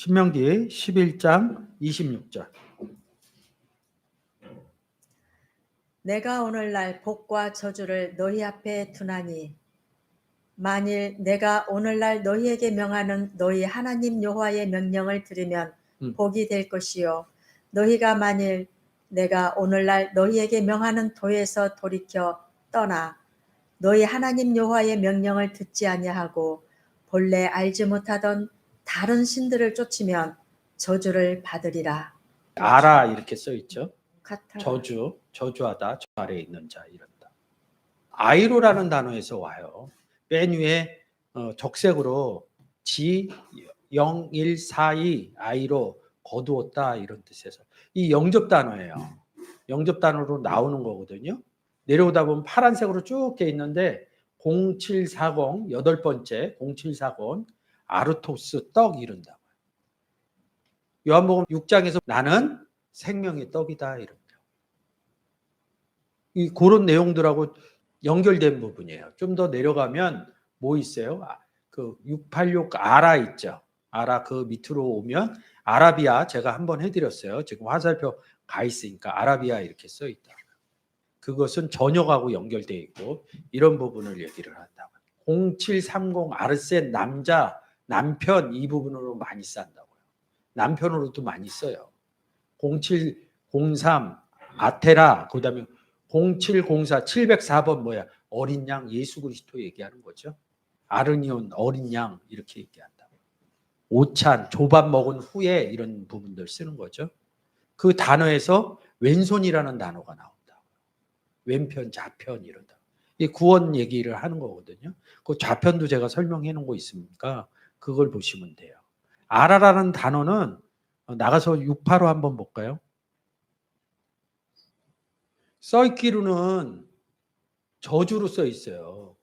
신명기 11장 26절. 내가 오늘날 복과 저주를 너희 앞에 두나니 만일 내가 오늘날 너희에게 명하는 너희 하나님 여호와의 명령을 들으면 음. 복이 될 것이요 너희가 만일 내가 오늘날 너희에게 명하는 도에서 돌이켜 떠나 너희 하나님 여호와의 명령을 듣지 아니하고 본래 알지 못하던 다른 신들을 쫓으면 저주를 받으리라. 알아 이렇게 써 있죠. 카타. 저주, 저주하다, 저 아래에 있는 자 이런다. 아이로라는 단어에서 와요. 맨 위에 어, 적색으로 지 0142 아이로 거두었다 이런 뜻에서 이 영접 단어예요. 영접 단어로 나오는 거거든요. 내려오다 보면 파란색으로 쭉 돼 있는데 0740 여덟 번째 0740 아르토스 떡 이른다. 요한복음 6장에서 나는 생명의 떡이다 이럽니다. 이 그런 내용들하고 연결된 부분이에요. 좀 더 내려가면 뭐 있어요? 아, 그686 아라 있죠. 아라 그 밑으로 오면 아라비아 제가 한번 해드렸어요. 지금 화살표 가 있으니까 아라비아 이렇게 써 있다. 그것은 전역하고 연결돼 있고 이런 부분을 얘기를 한다. 0730 아르센 남자 남편 이 부분으로 많이 싼다고요. 남편으로도 많이 써요. 0703 아테라 그다음에 0704 704번 뭐야 어린 양 예수 그리스도 얘기하는 거죠. 아르니온 어린 양 이렇게 얘기한다. 오찬 조밥 먹은 후에 이런 부분들 쓰는 거죠. 그 단어에서 왼손이라는 단어가 나온다. 왼편 좌편 이런다. 이 구원 얘기를 하는 거거든요. 그 좌편도 제가 설명해 놓은 거 있으니까 그걸 보시면 돼요. 아라라는 단어는 어, 나가서 685 한번 볼까요? 써있기로는 저주로 써 있어요.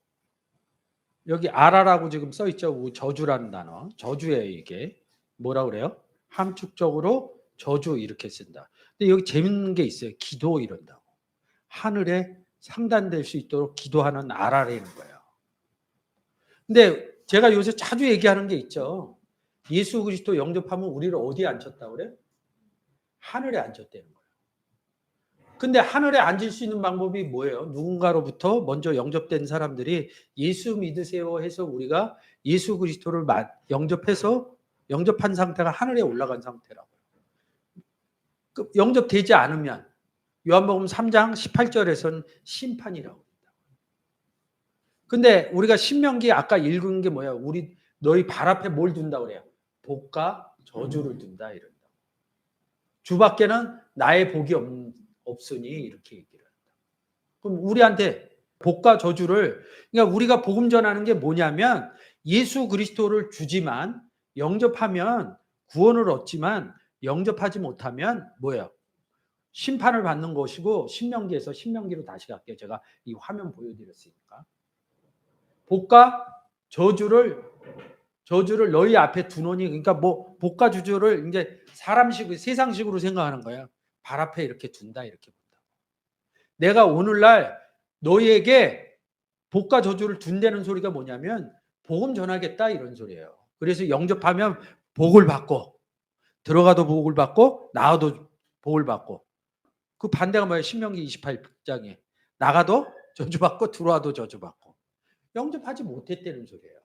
여기 아라라고 지금 써 있죠. 저주라는 단어. 저주예요, 이게. 뭐라 그래요? 함축적으로 저주 이렇게 쓴다. 근데 여기 재밌는 게 있어요. 기도 이런다고. 하늘에 상단될 수 있도록 기도하는 아라라는 거예요. 근데 제가 요새 자주 얘기하는 게 있죠. 예수 그리스도 영접하면 우리를 어디에 앉혔다 그래? 하늘에 앉혔다는 거예요. 근데 하늘에 앉을 수 있는 방법이 뭐예요? 누군가로부터 먼저 영접된 사람들이 예수 믿으세요 해서 우리가 예수 그리스도를 마- 영접해서 영접한 상태가 하늘에 올라간 상태라고요. 그 영접되지 않으면 요한복음 3장 18절에서는 심판이라고. 근데 우리가 신명기 아까 읽은 게 뭐야? 우리 너희 발 앞에 뭘 둔다 그래요? 복과 저주를 둔다 이런다. 주밖에는 나의 복이 없, 없으니 이렇게 얘기를 한다. 그럼 우리한테 복과 저주를 그러니까 우리가 복음 전하는 게 뭐냐면 예수 그리스도를 주지만 영접하면 구원을 얻지만 영접하지 못하면 뭐예요? 심판을 받는 것이고 신명기에서 신명기로 다시 갈게요. 제가 이 화면 보여드렸으니까 복과 저주를 저주를 너희 앞에 두노니 그러니까 뭐 복과 저주를 이제 사람식 세상식으로 생각하는 거야. 발 앞에 이렇게 둔다 이렇게 본다. 내가 오늘날 너희에게 복과 저주를 둔다는 소리가 뭐냐면 복음 전하겠다 이런 소리예요. 그래서 영접하면 복을 받고 들어가도 복을 받고 나와도 복을 받고 그 반대가 뭐예요? 신명기 28장에 나가도 저주받고 들어와도 저주받고 영접하지 못했다는 소리예요.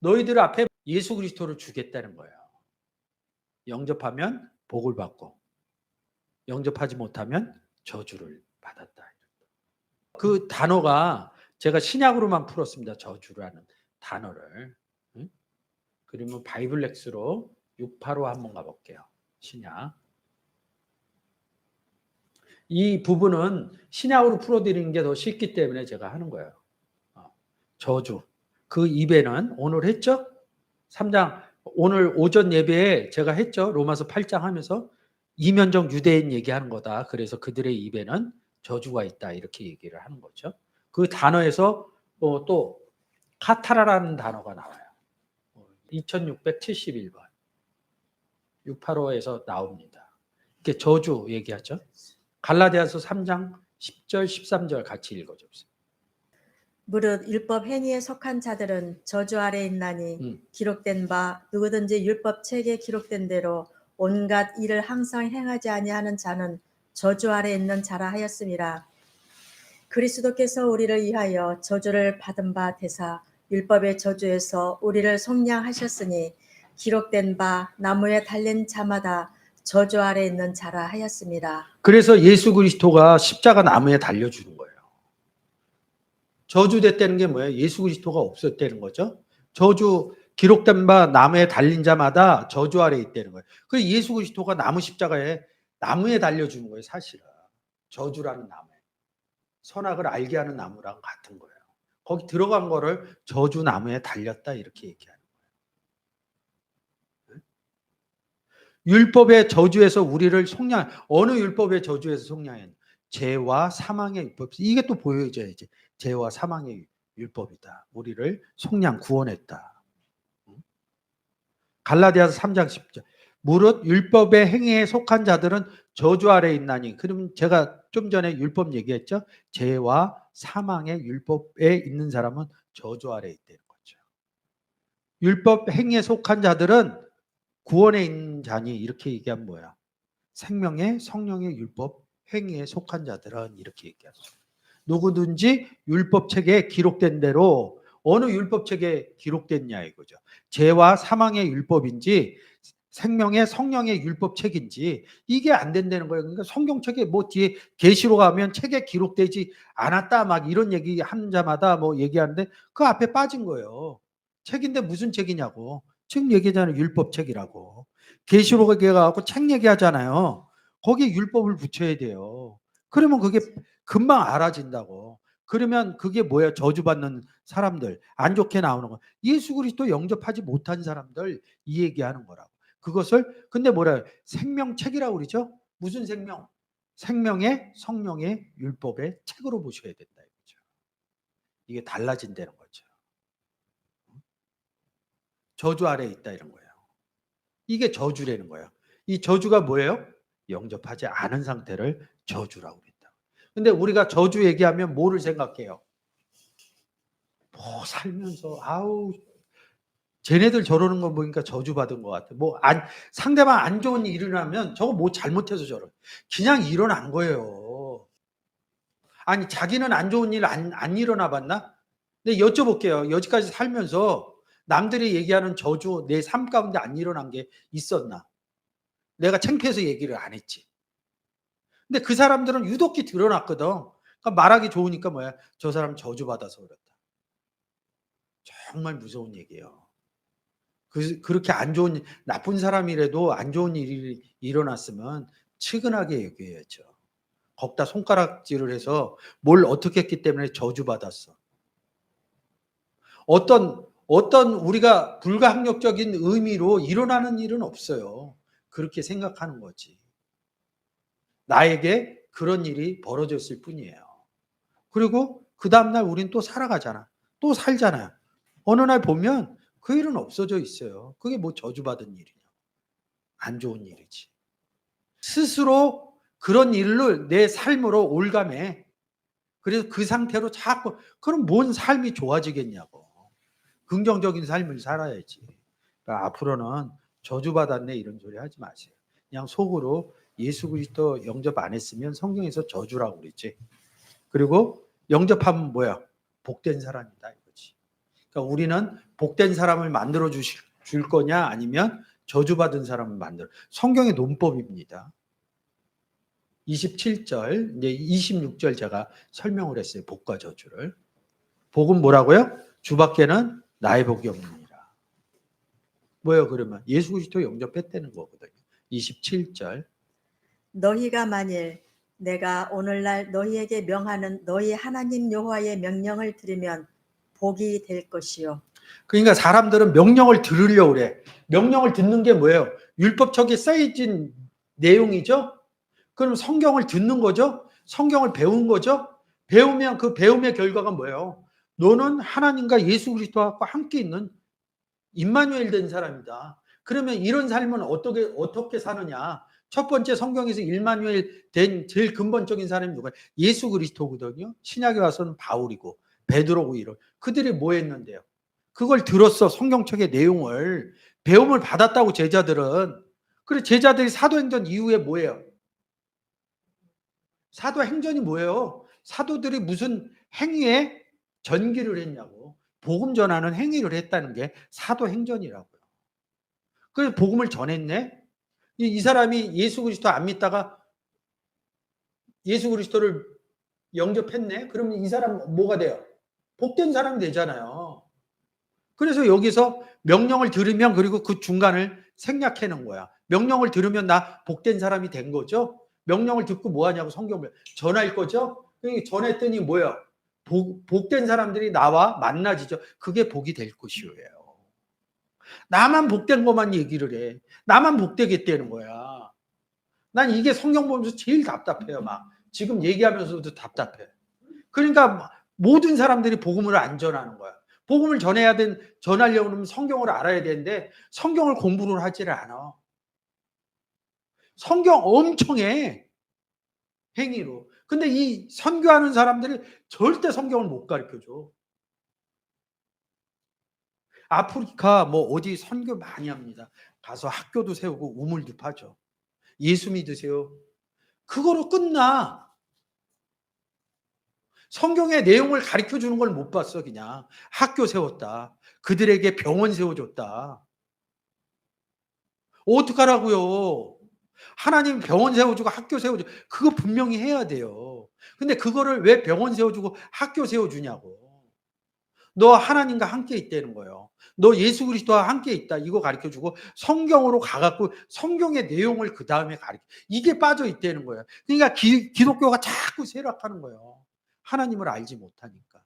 너희들 앞에 예수 그리스도를 주겠다는 거예요. 영접하면 복을 받고 영접하지 못하면 저주를 받았다. 그 단어가 제가 신약으로만 풀었습니다. 저주라는 단어를. 응? 그러면 바이블렉스로 685 한번 가볼게요. 신약. 이 부분은 신약으로 풀어드리는 게 더 쉽기 때문에 제가 하는 거예요. 어, 저주. 그 입에는 오늘 했죠? 3장 오늘 오전 예배에 제가 했죠. 로마서 8장 하면서 이면적 유대인 얘기하는 거다. 그래서 그들의 입에는 저주가 있다. 이렇게 얘기를 하는 거죠. 그 단어에서 어, 또 카타라라는 단어가 나와요. 2671번. 685에서 나옵니다. 이게 저주 얘기하죠. 갈라디아서 3장 10절 13절 같이 읽어 주세요. 무릇 율법 행위에 속한 자들은 저주 아래 있나니 음. 기록된 바 누구든지 율법 책에 기록된 대로 온갖 일을 항상 행하지 아니하는 자는 저주 아래 있는 자라 하였음이라 그리스도께서 우리를 위하여 저주를 받은 바 되사 율법의 저주에서 우리를 속량하셨으니 기록된 바 나무에 달린 자마다 저주 아래 있는 자라 하였습니다. 그래서 예수 그리스도가 십자가 나무에 달려 주는 거예요. 저주됐다는 게 뭐예요? 예수 그리스도가 없었다는 거죠. 저주 기록된 바 나무에 달린 자마다 저주 아래 있다는 거예요. 그 예수 그리스도가 나무 십자가에 나무에 달려 주는 거예요, 사실은. 저주라는 나무에. 선악을 알게 하는 나무랑 같은 거예요. 거기 들어간 거를 저주 나무에 달렸다 이렇게 얘기하는 거예요. 율법의 저주에서 우리를 속량 어느 율법의 저주에서 속량했냐? 죄와 사망의 율법. 이게 또 보여져야지. 죄와 사망의 율법이다. 우리를 속량 구원했다. 응? 갈라디아서 3장 10절. 무릇 율법의 행위에 속한 자들은 저주 아래 있나니. 그럼 제가 좀 전에 율법 얘기했죠. 죄와 사망의 율법에 있는 사람은 저주 아래 있다는 거죠. 율법 행위에 속한 자들은 구원에 있는 자니 이렇게 얘기하면 뭐야? 생명의 성령의 율법 행위에 속한 자들은 이렇게 얘기하죠. 누구든지 율법 책에 기록된 대로 어느 율법 책에 기록됐냐 이거죠. 죄와 사망의 율법인지 생명의 성령의 율법 책인지 이게 안 된다는 거예요. 그러니까 성경 책에 뭐 뒤에 계시로 가면 책에 기록되지 않았다 막 이런 얘기 한 자마다 뭐 얘기하는데 그 앞에 빠진 거예요. 책인데 무슨 책이냐고. 지금 얘기하잖아요. 율법 책이라고. 계시록에 가고 책 얘기하잖아요. 거기에 율법을 붙여야 돼요. 그러면 그게 금방 알아진다고. 그러면 그게 뭐야? 저주받는 사람들, 안 좋게 나오는 거. 예수 그리스도 영접하지 못한 사람들 이 얘기하는 거라고. 그것을 근데 뭐라 생명책이라고 그러죠? 무슨 생명? 생명의 성령의 율법의 책으로 보셔야 된다 이거죠. 이게 달라진다는 거죠. 저주 아래에 있다 이런 거예요. 이게 저주라는 거예요. 이 저주가 뭐예요? 영접하지 않은 상태를 저주라고 그랬다. 근데 우리가 저주 얘기하면 뭐를 생각해요? 뭐 살면서 아우 쟤네들 저러는 거 보니까 저주받은 것 같아. 뭐 안, 상대방 안 좋은 일이 일어나면 저거 뭐 잘못해서 저러. 그냥 일어난 거예요. 아니 자기는 안 좋은 일 안 안 일어나 봤나? 근데 여쭤볼게요. 여기까지 살면서 남들이 얘기하는 저주 내 삶 가운데 안 일어난 게 있었나? 내가 창피해서 얘기를 안 했지. 근데 그 사람들은 유독히 드러났거든. 그러니까 말하기 좋으니까 뭐야? 저 사람 저주받아서 그렇다. 정말 무서운 얘기예요. 그, 그렇게 안 좋은, 나쁜 사람이라도 안 좋은 일이 일어났으면 측은하게 얘기해야죠. 거기다 손가락질을 해서 뭘 어떻게 했기 때문에 저주받았어. 어떤, 어떤 우리가 불가항력적인 의미로 일어나는 일은 없어요. 그렇게 생각하는 거지. 나에게 그런 일이 벌어졌을 뿐이에요. 그리고 그 다음날 우린 또 살아가잖아. 또 살잖아요. 어느 날 보면 그 일은 없어져 있어요. 그게 뭐 저주받은 일이냐. 안 좋은 일이지. 스스로 그런 일을 내 삶으로 올감해. 그래서 그 상태로 자꾸, 그럼 뭔 삶이 좋아지겠냐고. 긍정적인 삶을 살아야지. 그러니까 앞으로는 저주받았네 이런 소리 하지 마세요. 그냥 속으로 예수 그리스도 영접 안 했으면 성경에서 저주라고 그랬지. 그리고 영접하면 뭐야? 복된 사람이다 이거지. 그러니까 우리는 복된 사람을 만들어 주실 줄 거냐 아니면 저주받은 사람을 만들어. 성경의 논법입니다. 27절, 이제 26절 제가 설명을 했어요. 복과 저주를. 복은 뭐라고요? 주밖에는 나의 복이 없느니라. 뭐예요, 그러면? 예수 그리스도 영접했다는 거거든요. 27절. 너희가 만일 내가 오늘날 너희에게 명하는 너희 하나님 여호와의 명령을 들으면 복이 될 것이요. 그러니까 사람들은 명령을 들으려고 그래. 명령을 듣는 게 뭐예요? 율법책에 써있진 내용이죠? 그럼 성경을 듣는 거죠? 성경을 배운 거죠? 배우면 그 배움의 결과가 뭐예요? 너는 하나님과 예수 그리스도와 함께 있는 임마누엘 된 사람이다. 그러면 이런 삶은 어떻게 어떻게 사느냐? 첫 번째 성경에서 임마누엘 된 제일 근본적인 사람이 누가? 예수 그리스도거든요. 신약에 와서는 바울이고 베드로고 이런 그들이 뭐 했는데요? 그걸 들었어 성경책의 내용을 배움을 받았다고 제자들은 그래 제자들이 사도행전 이후에 뭐예요? 사도행전이 뭐예요? 사도들이 무슨 행위에 전기를 했냐고 복음 전하는 행위를 했다는 게 사도행전이라고요. 그래서 복음을 전했네. 이, 이 사람이 예수 그리스도 안 믿다가 예수 그리스도를 영접했네. 그러면 이 사람 뭐가 돼요? 복된 사람이 되잖아요. 그래서 여기서 명령을 들으면 그리고 그 중간을 생략해 놓은 거야. 명령을 들으면 나 복된 사람이 된 거죠. 명령을 듣고 뭐 하냐고 성경을 전할 거죠. 그러니까 전했더니 뭐야? 복, 복된 사람들이 나와 만나지죠. 그게 복이 될 것이에요. 나만 복된 것만 얘기를 해. 나만 복되겠다는 거야. 난 이게 성경 보면서 제일 답답해요. 막 지금 얘기하면서도 답답해. 그러니까 모든 사람들이 복음을 안 전하는 거야. 복음을 전해야 된 전하려고 하면 성경을 알아야 되는데 성경을 공부를 하지를 않아. 성경 엄청 해. 행위로. 근데 이 선교하는 사람들이 절대 성경을 못 가르쳐 줘. 아프리카 뭐 어디 선교 많이 합니다. 가서 학교도 세우고 우물도 파죠. 예수 믿으세요. 그거로 끝나. 성경의 내용을 가르쳐 주는 걸 못 봤어, 그냥. 학교 세웠다. 그들에게 병원 세워줬다. 어떡하라고요? 하나님 병원 세워주고 학교 세워주고, 그거 분명히 해야 돼요. 근데 그거를 왜 병원 세워주고 학교 세워주냐고. 너 하나님과 함께 있다는 거예요. 너 예수 그리스도와 함께 있다. 이거 가르쳐 주고 성경으로 가갖고 성경의 내용을 그 다음에 가르쳐. 이게 빠져 있다는 거예요. 그러니까 기, 기독교가 자꾸 쇠락하는 거예요. 하나님을 알지 못하니까.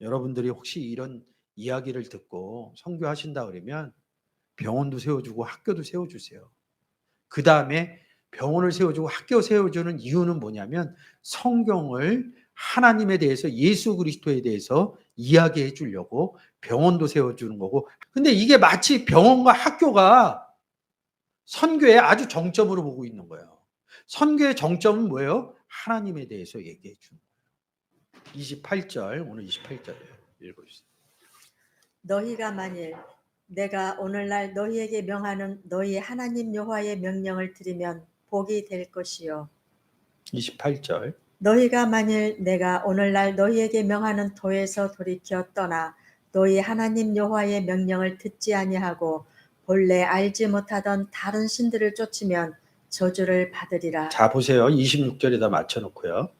여러분들이 혹시 이런 이야기를 듣고 성교하신다 그러면 병원도 세워주고 학교도 세워주세요. 그 다음에 병원을 세워주고 학교 세워주는 이유는 뭐냐면 성경을 하나님에 대해서 예수 그리스도에 대해서 이야기해 주려고 병원도 세워주는 거고 근데 이게 마치 병원과 학교가 선교의 아주 정점으로 보고 있는 거예요. 선교의 정점은 뭐예요? 하나님에 대해서 얘기해 주는 거예요. 28절 오늘 28절이에요. 읽어주세요. 너희가 만일 내가 오늘날 너희에게 명하는 너희 하나님 여호와의 명령을 들으면 복이 될 것이요 28절 너희가 만일 내가 오늘날 너희에게 명하는 도에서 돌이켜 떠나 너희 하나님 여호와의 명령을 듣지 아니하고 본래 알지 못하던 다른 신들을 쫓으면 저주를 받으리라. 자 보세요. 26절에다 맞춰 놓고요.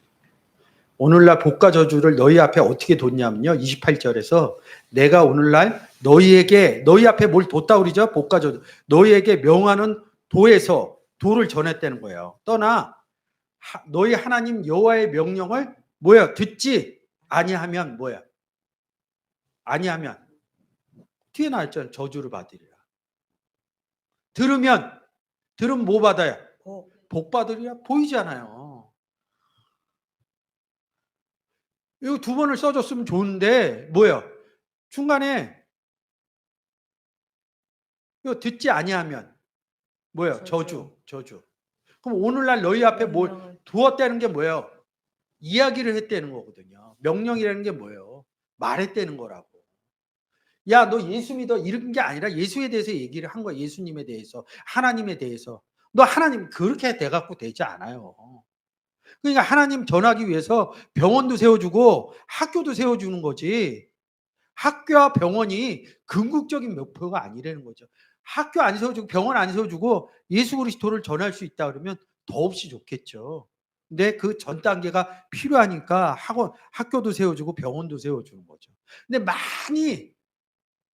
오늘날 복과 저주를 너희 앞에 어떻게 뒀냐면요. 28절에서 내가 오늘날 너희에게 너희 앞에 뭘 뒀다 그러죠? 복과 저주. 너희에게 명하는 도에서 도를 전했다는 거예요. 떠나 하- 너희 하나님 여호와의 명령을 뭐야? 듣지 아니하면 뭐야? 아니하면 뒤에 나왔잖아요. 저주를 받으리라. 들으면 들으면 뭐 받아요? 복. 복 받으리라 보이잖아요. 이거 두 번을 써줬으면 좋은데 뭐예요? 중간에 이거 듣지 아니하면 뭐예요? 저주, 저주. 그럼 오늘날 너희 앞에 뭘 명령을 두었다는 게 뭐예요? 이야기를 했다는 거거든요. 명령이라는 게 뭐예요? 말했다는 거라고. 야, 너 예수 믿어 이런 게 아니라 예수에 대해서 얘기를 한 거야. 예수님에 대해서, 하나님에 대해서. 너 하나님 그렇게 돼 갖고 되지 않아요. 그러니까 하나님 전하기 위해서 병원도 세워주고 학교도 세워주는 거지. 학교와 병원이 궁극적인 목표가 아니라는 거죠. 학교 안 세워주고 병원 안 세워주고 예수 그리스도를 전할 수 있다 그러면 더없이 좋겠죠. 근데 그 전 단계가 필요하니까 학원, 학교도 세워주고 병원도 세워주는 거죠. 근데 많이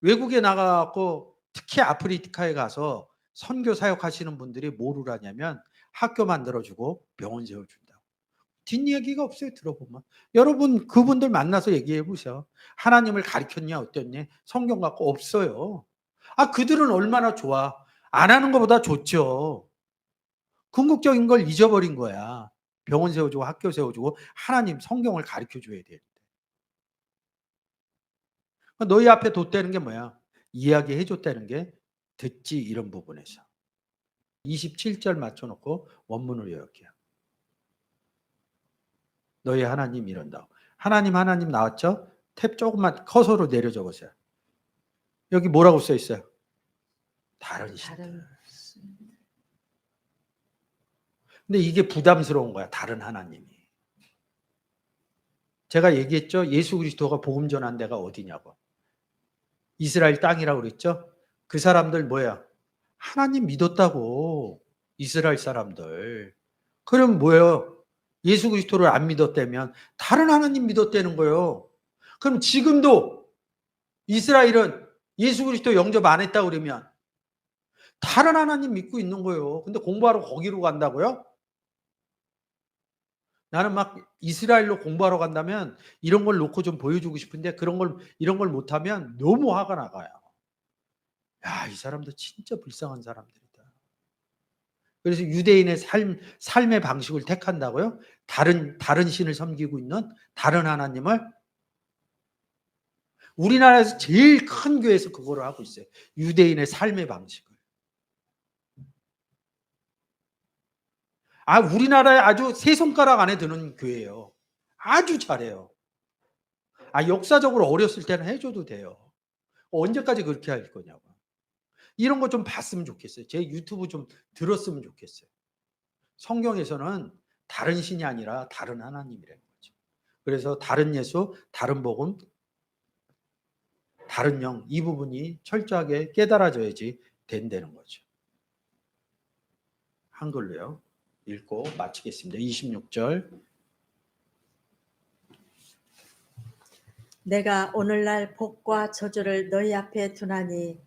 외국에 나가고 특히 아프리카에 가서 선교 사역하시는 분들이 뭐를 하냐면 학교 만들어주고 병원 세워준다. 뒷얘기가 없어요 들어보면. 여러분 그분들 만나서 얘기해 보세요. 하나님을 가르쳤냐 어땠냐. 성경 갖고 없어요. 아 그들은 얼마나 좋아. 안 하는 것보다 좋죠. 궁극적인 걸 잊어버린 거야. 병원 세워주고 학교 세워주고 하나님 성경을 가르쳐 줘야 되는데 너희 앞에 뒀다는 게 뭐야? 이야기해 줬다는 게 듣지 이런 부분에서. 27절 맞춰놓고 원문을 외울게요 너희 하나님 이런다. 하나님 하나님 나왔죠? 탭 조금만 커서로 내려줘 보세요. 여기 뭐라고 써 있어요? 다른 신. 다른 근데 이게 부담스러운 거야. 다른 하나님이. 제가 얘기했죠. 예수 그리스도가 복음 전한 데가 어디냐고. 이스라엘 땅이라고 그랬죠. 그 사람들 뭐야? 하나님 믿었다고. 이스라엘 사람들. 그럼 뭐예요? 예수 그리스도를 안 믿었다면 다른 하나님 믿었다는 거예요. 그럼 지금도 이스라엘은 예수 그리스도 영접 안 했다 그러면 다른 하나님 믿고 있는 거예요. 근데 공부하러 거기로 간다고요? 나는 막 이스라엘로 공부하러 간다면 이런 걸 놓고 좀 보여주고 싶은데 그런 걸 이런 걸 못하면 너무 화가 나가요. 야, 이 사람들 진짜 불쌍한 사람들이다. 그래서 유대인의 삶 삶의 방식을 택한다고요? 다른 다른 신을 섬기고 있는 다른 하나님을 우리나라에서 제일 큰 교회에서 그거를 하고 있어요. 유대인의 삶의 방식을. 아, 우리나라에 아주 세 손가락 안에 드는 교회예요. 아주 잘해요. 아, 역사적으로 어렸을 때는 해줘도 돼요. 언제까지 그렇게 할 거냐고. 이런 거 좀 봤으면 좋겠어요. 제 유튜브 좀 들었으면 좋겠어요. 성경에서는 다른 신이 아니라 다른 하나님이라는 거죠. 그래서 다른 예수, 다른 복음, 다른 영, 이 부분이 철저하게 깨달아져야지 된다는 거죠. 한글로요. 읽고 마치겠습니다. 26절. 내가 오늘날 복과 저주를 너희 앞에 두나니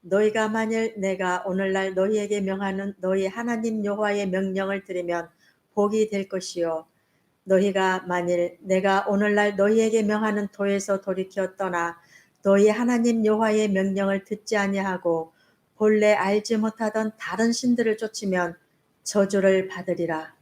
너희가 만일 내가 오늘날 너희에게 명하는 너희 하나님 여호와의 명령을 들으면 복이 될 것이요. 너희가 만일 내가 오늘날 너희에게 명하는 도에서 돌이켜 떠나 너희 하나님 여호와의 명령을 듣지 아니하고 본래 알지 못하던 다른 신들을 쫓으면 저주를 받으리라